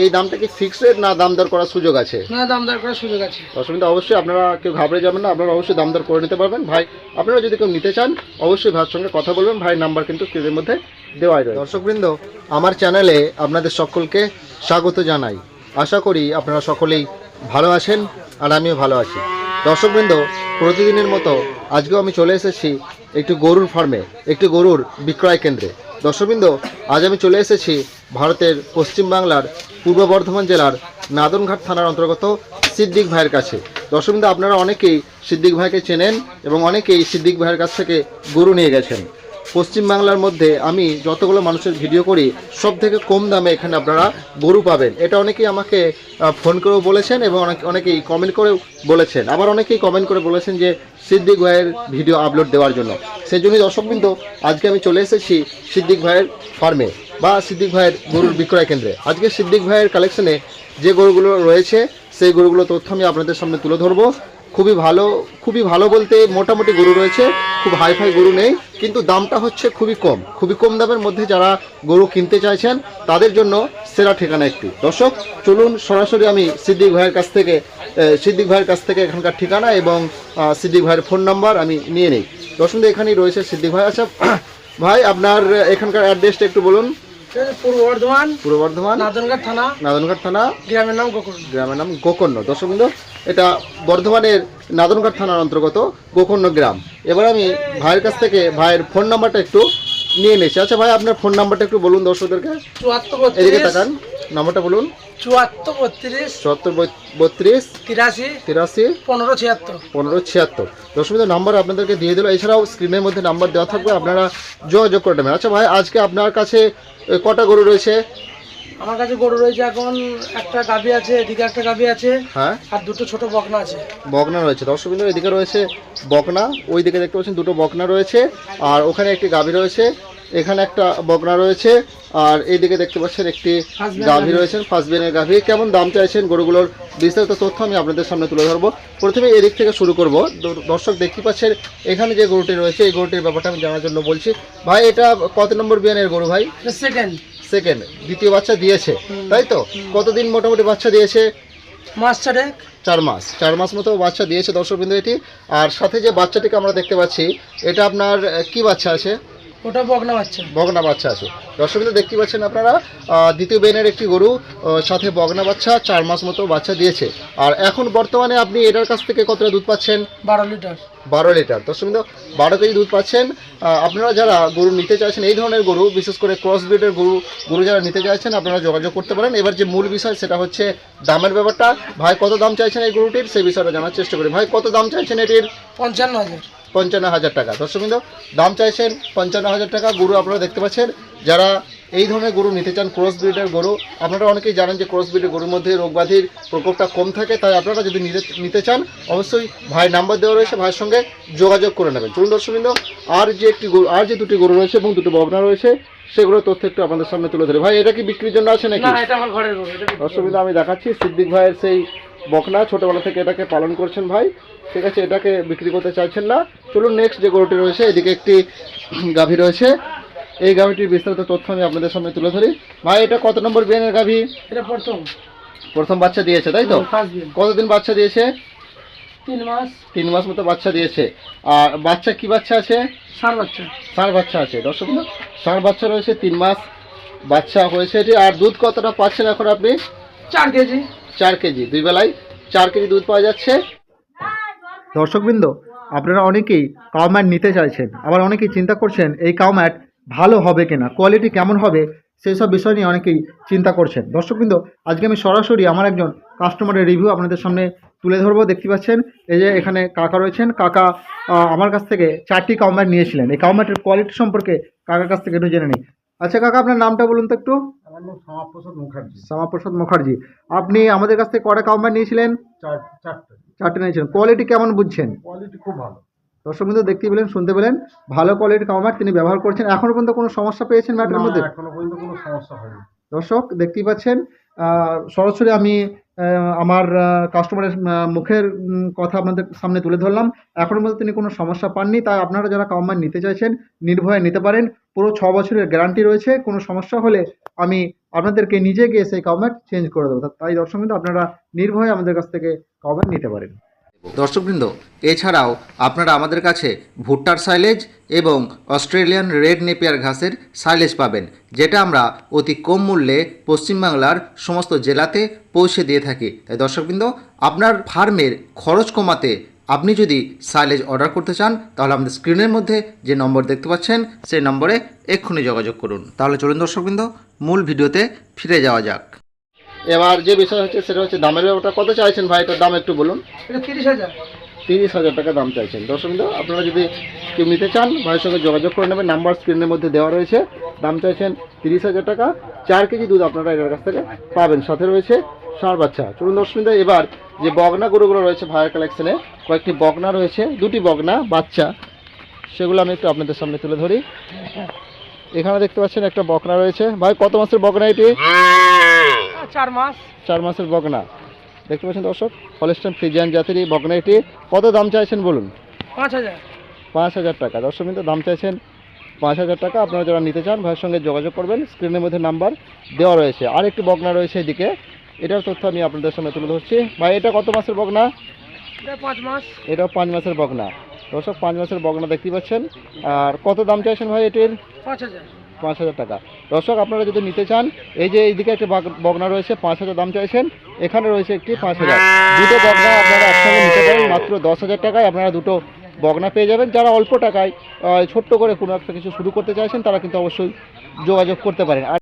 এই দামটা কি ফিক্স রেট না দাম দর করার সুযোগ আছে? না দাম দর করার সুযোগ আছে। অসুবিধা অবশ্যই আপনারা কেউ ঘাবড়ে যাবেন না আপনারা অবশ্যই দাম দর করে নিতে পারবেন। ভাই আপনারা যদি কেউ নিতে চান অবশ্যই ভাইয়ের সঙ্গে কথা বলবেন। ভাই নাম্বার কিন্তু স্ক্রিনের মধ্যে দেওয়াই রয়েছে। দর্শকবৃন্দ আমার চ্যানেলে আপনাদের সকলকে স্বাগত জানাই। আশা করি আপনারা সকলেই ভালো আছেন আর আমিও ভালো আছি। দর্শকবৃন্দ প্রতিদিনের মতো আজকেও আমি চলে এসেছি একটি গরুর ফার্মে একটি গরুর বিক্রয় কেন্দ্রে। দর্শকবৃন্দ, আজ আমি চলে এসেছি ভারতের পশ্চিমবাংলার পূর্ব বর্ধমান জেলার নাদনঘাট থানার অন্তর্গত সিদ্দিক ভাইয়ের কাছে। দর্শকবৃন্দ, আপনারা অনেকেই সিদ্দিক ভাইকে চেনেন এবং অনেকেই সিদ্দিক ভাইয়ের কাছ থেকে গরু নিয়ে গেছেন। পশ্চিমবাংলার মধ্যে আমি যতগুলো মানুষের ভিডিও করি সব থেকে কম দামে এখানে আপনারা গরু পাবেন। এটা অনেকেই আমাকে ফোন করেও বলেছেন এবং অনেক, অনেকেই কমেন্ট করেও বলেছেন। আবার অনেকেই কমেন্ট করে বলেছেন যে, সিদ্দিক ভাইয়ের ভিডিও আপলোড দেওয়ার জন্য। সেই জন্যই দর্শকবৃন্দ, আজকে আমি চলে এসেছি সিদ্দিক ভাইয়ের ফার্মে বা সিদ্দিক ভাইয়ের গরুর বিক্রয় কেন্দ্রে। আজকে সিদ্দিক ভাইয়ের কালেকশনে যে গরুগুলো রয়েছে, সেই গরুগুলো তথ্য আমি আপনাদের সামনে তুলে ধরবো। খুবই ভালো খুবই ভালো বলতে মোটামুটি গরু রয়েছে, খুব হাইফাই গরু নেই, কিন্তু দামটা হচ্ছে খুবই কম। খুবই কম দামের মধ্যে যারা গরু কিনতে চাইছেন, তাদের জন্য সেরা ঠিকানা একটি। দর্শক, চলুন সরাসরি আমি সিদ্দিক ভাইয়ের কাছ থেকে সিদ্দিক ভাইয়ের কাছ থেকে এখানকার ঠিকানা এবং সিদ্দিক ভাইয়ের ফোন নাম্বার আমি নিয়ে নিই। দর্শক, এখানেই রয়েছে সিদ্দিক ভাই। আচ্ছা ভাই, আপনার এখানকার অ্যাড্রেসটা একটু বলুন। পূর্ব বর্ধমান পূর্ব বর্ধমান নাদনঘাট থানা নাদনঘাট থানা গ্রামের নাম গ্রামের নাম গোকর্ণ। দর্শকবৃন্দ এটা বর্ধমানের নাদনঘাট থানার অন্তর্গত গোকর্ণ গ্রাম। এবার আমি ভাইয়ের কাছ থেকে ভাইয়ের ফোন নাম্বারটা একটু নিয়ে নিয়েছি আচ্ছা ভাই আপনার ফোন নাম্বারটা একটু বলুন দর্শকদেরকে। এদিকে তাকান নাম্বারটা বলুন। চুয়াত্তর বত্রিশ চুয়াত্তর বত্রিশ তিরাশি তিরাশি পনেরো ছিয়াত্তর। পনেরো ছিয়াত্তর। দর্শকবৃন্দ নাম্বার আপনাদেরকে দিয়ে দিল। এছাড়াও স্ক্রিনের মধ্যে নাম্বার দেওয়া থাকবে আপনারা যোগাযোগ করে নেবেন। আচ্ছা ভাই আজকে আপনার কাছে কটা গরু রয়েছে? আমার কাছে গরু রয়েছে এখন একটা গাভি আছে এদিকে একটা গাভি আছে হ্যাঁ? আর দুটো ছোট বকনা আছে। বকনা রয়েছে। দর্শকবিন্দু এদিকে রয়েছে বকনা ওই দিকে দেখতে পাচ্ছেন দুটো বকনা রয়েছে আর ওখানে একটি গাভী রয়েছে। এখানে একটা বকনা রয়েছে আর এইদিকে দেখতে পাচ্ছেন একটি গাভী। রয়েছেন ফার্স্ট বেনের গাভী। কেমন দাম চাইছেন গরুগুলোর বিস্তারিত তথ্য আমি আপনাদের সামনে তুলে ধরবো। প্রথমে এদিক থেকে শুরু করব। দর্শক দেখতে পাচ্ছেন এখানে যে গরুটি রয়েছে এই গরুটির ব্যাপারটা আমি জানার জন্য বলছি। ভাই এটা কত নম্বর বিয়ানের গরু ভাই? সেকেন্ড সেকেন্ড দ্বিতীয় বাচ্চা দিয়েছে তাই তো? কতদিন মোটামুটি বাচ্চা দিয়েছে? মাস চারেক। চার মাস। চার মাস মতো বাচ্চা দিয়েছে দর্শকবৃন্দ এটি। আর সাথে যে বাচ্চাটিকে আমরা দেখতে পাচ্ছি এটা আপনার কি বাচ্চা আছে? ওটা বকনা বাচ্চা। বগনা বাচ্চা আছে। দর্শকবৃন্দ দেখতে পাচ্ছেন আপনারা দ্বিতীয় বেনের একটি গরু সাথে বগনা বাচ্চা চার মাস মতো বাচ্চা দিয়েছে। আর এখন বর্তমানে আপনি এটার কাছ থেকে কতটা দুধ পাচ্ছেন? বারো লিটার। বারো লিটার। দর্শকবৃন্দ বারো কেজি দুধ পাচ্ছেন। আপনারা যারা গরু নিতে চাইছেন এই ধরনের গরু বিশেষ করে ক্রস ব্রিডের গরু গরু যারা নিতে চাইছেন আপনারা যোগাযোগ করতে পারেন। এবার যে মূল বিষয় সেটা হচ্ছে দামের ব্যাপারটা। ভাই কত দাম চাইছেন এই গরুটির? সেই বিষয়টা জানার চেষ্টা করি। ভাই কত দাম চাইছেন এটির? পঞ্চান্ন হাজার। পঞ্চান্ন হাজার টাকা। দর্শকবৃন্দ দাম চাইছেন পঞ্চান্ন হাজার টাকা। গরু আপনারা দেখতে পাচ্ছেন যারা এই ধরনের গরু নিতে চান ক্রস ব্রিডের গরু আপনারা অনেকেই জানেন যে ক্রস ব্রিডের গরুর মধ্যে রোগব্যাধির প্রকোপটা কম থাকে তাই আপনারা যদি নিতে চান অবশ্যই ভাই নাম্বার দেওয়া রয়েছে ভাইয়ের সঙ্গে যোগাযোগ করে নেবেন। চলুন দর্শকবৃন্দ আর যে একটি গরু আর যে দুটি গরু রয়েছে এবং দুটো বগনা রয়েছে সেগুলোর তথ্য একটু আপনাদের সামনে তুলে ধরে। ভাই এটা কি বিক্রির জন্য আছে নাকি? দর্শকবৃন্দ আমি দেখাচ্ছি সিদ্দিক ভাইয়ের সেই বকনা ছোটোবেলা থেকে এটাকে পালন করছেন ভাই। ঠিক আছে এটাকে বিক্রি করতে চাইছেন না। চলুন নেক্সট যে গরুটি রয়েছে এদিকে একটি গাভী রয়েছে। এই গাভীটির বিস্তারিত তথ্য আমি আপনাদের সামনে তুলে ধরি। ভাই এটা কত নম্বর বিয়ানের গাভী? এটা প্রথম। প্রথম বাচ্চা দিয়েছে তাই তো? কতদিন বাচ্চা দিয়েছে? তিন মাস। তিন মাস মতো বাচ্চা দিয়েছে। আর বাচ্চা কি বাচ্চা আছে? সার বাচ্চা। ষাঁড় বাচ্চা আছে দর্শক ষাঁড় বাচ্চা রয়েছে তিন মাস বাচ্চা হয়েছে এটি। আর দুধ কতটা পাচ্ছেন এখন আপনি? চার কেজি। চার কেজি। দুই বেলায় চার কেজি দুধ পাওয়া যাচ্ছে। দর্শকবৃন্দ, আপনারা অনেকেই কাউম্যাট নিতে চাইছেন। আবার অনেকেই চিন্তা করছেন, এই কাউম্যাট ভালো হবে কিনা কোয়ালিটি কেমন হবে, সেই সব বিষয় নিয়ে অনেকেই চিন্তা করছেন। দর্শকবৃন্দ, আজকে আমি সরাসরি আমার একজন কাস্টমারের রিভিউ আপনাদের সামনে তুলে ধরবো। দেখতে পাচ্ছেন, এই যে এখানে কাকা রয়েছেন। কাকা আমার কাছ থেকে চারটি কাউম্যাট নিয়েছিলেন। এই কাউম্যাটের কোয়ালিটি সম্পর্কে কাকার কাছ থেকে একটু জেনে নিই। আচ্ছা কাকা, আপনার নামটা বলুন তো একটু। নাম শ্যামাপ্রসাদ মুখার্জি। শ্যামাপ্রসাদ মুখার্জি। আপনি আমাদের কাছ থেকে কটা কাউম্যাট নিয়েছিলেন? চারটে। চারটে নিয়েছেন কোয়ালিটি কেমন বুঝছেন? কোয়ালিটি খুব ভালো। দর্শক বিন্দু দেখতে পেলেন শুনতে পেলেন। ভালো কোয়ালিটির কামার তিনি ব্যবহার করছেন। এখনও পর্যন্ত কোনো সমস্যা পেয়েছেন ম্যাটের মধ্যে? এখনও পর্যন্ত কোনো সমস্যা হয়নি। দর্শক দেখতেই পাচ্ছেন সরাসরি আমি আমার কাস্টমারের মুখের কথা আপনাদের সামনে তুলে ধরলাম। এখনও পর্যন্ত তিনি কোনো সমস্যা পাননি তাই আপনারা যারা কামার নিতে চাইছেন নির্ভয়ে নিতে পারেন। পুরো ছ বছরের গ্যারান্টি রয়েছে। কোনো সমস্যা হলে আমি আপনাদেরকে নিজে গিয়ে সেই কমেন্ট চেঞ্জ করে দেবো। তাই দর্শক আপনারা নির্ভয়ে আমাদের কাছ থেকে কমেন্ট নিতে পারেন। দর্শকবৃন্দ এছাড়াও আপনারা আমাদের কাছে ভুট্টার সাইলেজ এবং অস্ট্রেলিয়ান রেড নেপিয়ার ঘাসের সাইলেজ পাবেন, যেটা আমরা অতি কম মূল্যে পশ্চিমবাংলার সমস্ত জেলাতে পৌঁছে দিয়ে থাকি। তাই দর্শকবৃন্দ আপনার ফার্মের খরচ কমাতে আপনি যদি সাইলেজ অর্ডার করতে চান তাহলে আমাদের স্ক্রিনের মধ্যে যে নম্বর দেখতে পাচ্ছেন সেই নম্বরে এক্ষুনি যোগাযোগ করুন। তাহলে চলুন দর্শকবৃন্দ মূল ভিডিওতে ফিরে যাওয়া যাক। এবার যে বিষয় হচ্ছে সেটা হচ্ছে দামের ব্যাপারটা। কত চাইছেন ভাই? এটার দাম একটু বলুন। এটা তিরিশ হাজার। তিরিশ হাজার টাকা দাম চাইছেন। দর্শকবৃন্দ আপনারা যদি কেউ নিতে চান ভাইয়ের সঙ্গে যোগাযোগ করে নেবেন। নাম্বার স্ক্রিনের মধ্যে দেওয়া রয়েছে। দাম চাইছেন তিরিশ হাজার টাকা। চার কেজি দুধ আপনারা এর কাছ থেকে পাবেন। সাথে রয়েছে সার বাচ্চা। চলুন দর্শকবৃন্দ এবার যে বগনা গরুগুলো রয়েছে ভাইয়ের কালেকশনে কয়েকটি বগনা রয়েছে দুটি বগনা বাচ্চা সেগুলো আমি একটু আপনাদের সামনে তুলে ধরি। এখানে দেখতে পাচ্ছেন একটা বকনা রয়েছে। ভাই কত মাসের বকনা এটি? চার মাস। চার মাসের বকনা দেখতে পাচ্ছেন দর্শক হলস্টাইন ফ্রিজিয়ান জাতির এই বকনা এটি। কত দাম চাইছেন বলুন? পাঁচ হাজার। পাঁচ হাজার টাকা। দর্শক কিন্তু দাম চাইছেন পাঁচ হাজার টাকা। আপনারা যারা নিতে চান ভাইয়ের সঙ্গে যোগাযোগ করবেন। স্ক্রিনের মধ্যে নাম্বার দেওয়া রয়েছে। আর একটি বকনা রয়েছে এদিকে। এটার তথ্য আমি আপনাদের সামনে তুলে ধরছি। ভাই এটা কত মাসের বকনা? এটা পাঁচ মাস। এটাও পাঁচ মাসের বকনা। দর্শক পাঁচ মাসের বকনা দেখতে পাচ্ছেন। আর কত দাম চাইছেন ভাই এটির? পাঁচ হাজার। পাঁচ হাজার টাকা। দর্শক আপনারা যদি নিতে চান এই যে এইদিকে একটি বাগ- বগনা রয়েছে পাঁচ হাজার দাম চাইছেন। এখানে রয়েছে একটি পাঁচ হাজার। দুটো বগনা আপনারা একসঙ্গে নিতে পারেন মাত্র দশ হাজার টাকায় আপনারা দুটো বগনা পেয়ে যাবেন। যারা অল্প টাকায় ছোট্ট করে কোনো একটা কিছু শুরু করতে চাইছেন তারা কিন্তু অবশ্যই যোগাযোগ করতে পারেন। আর